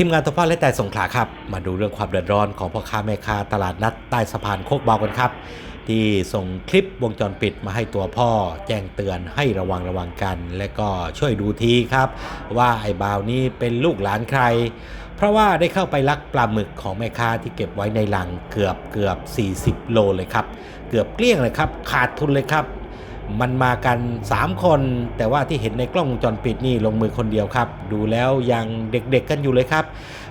ทีมงานทพและแต่สงขลาครับ มาดูเรื่องความเดือดร้อนของพ่อค้าแม่ค้าตลาดนัดใต้สะพานโคกเบากันครับ ที่ส่งคลิปวงจรปิดมาให้ตัวพ่อ แจ้งเตือนให้ระวังระวังกัน และก็ช่วยดูทีครับ ว่าไอ้บ่าวนี้เป็นลูกหลานใคร เพราะว่าได้เข้าไปลักปลาหมึกของแม่ค้าที่เก็บไว้ในหลังเกือบเกือบ 40 โลเลยครับ เกือบเกลี้ยงเลยครับ ขาดทุนเลยครับ มันมากัน 3 คน แต่ว่าที่เห็นในกล้องวงจรปิดนี่ลงมือคนเดียวครับ ดูแล้วยังเด็กๆกันอยู่เลยครับ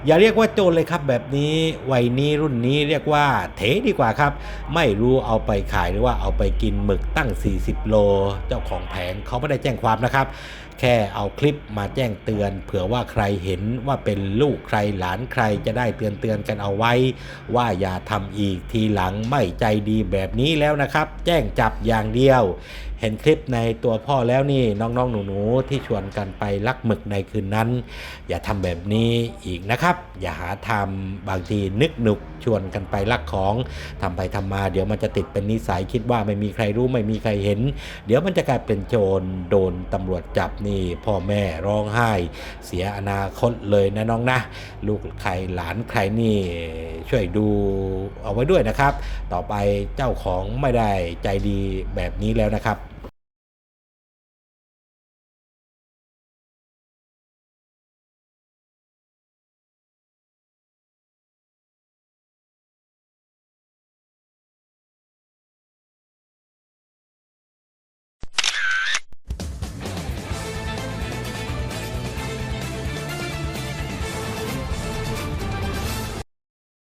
อย่าเรียกว่าโจรเลยครับ แบบนี้วัยนี้รุ่นนี้เรียกว่าเถดีกว่าครับ ไม่รู้เอาไปขายหรือว่าเอาไปกินหมึกตั้ง 40 โล เจ้าของแผงเขาไม่ได้แจ้งความนะครับ แค่เอาคลิปมาแจ้งเตือน เผื่อว่าใครเห็นว่าเป็นลูกใครหลานใครจะได้เตือนเตือนๆกันเอาไว้ ว่าอย่าทำอีกทีหลังไม่ใจดีแบบนี้แล้วนะครับ แจ้งจับอย่างเดียว เห็นคลิปในตัวพ่อแล้วนี่น้องๆหนูๆที่ชวนกันไปลักหมึกในคืนนั้น อย่าทำแบบนี้อีกนะครับ อย่าหาทำบางทีนึกหนุกชวนกันไปลักของทำไปทำมา เดี๋ยวมันจะติดเป็นนิสัยคิดว่าไม่มีใครรู้ไม่มีใครเห็น เดี๋ยวมันจะกลายเป็นโจรโดนตำรวจจับนี่ พ่อแม่ร้องไห้ เสียอนาคตเลยนะน้องนะ ลูกใครหลานใครนี่ช่วยดูเอาไว้ด้วยนะครับ ต่อไปเจ้าของไม่ได้ใจดีแบบนี้แล้วนะครับ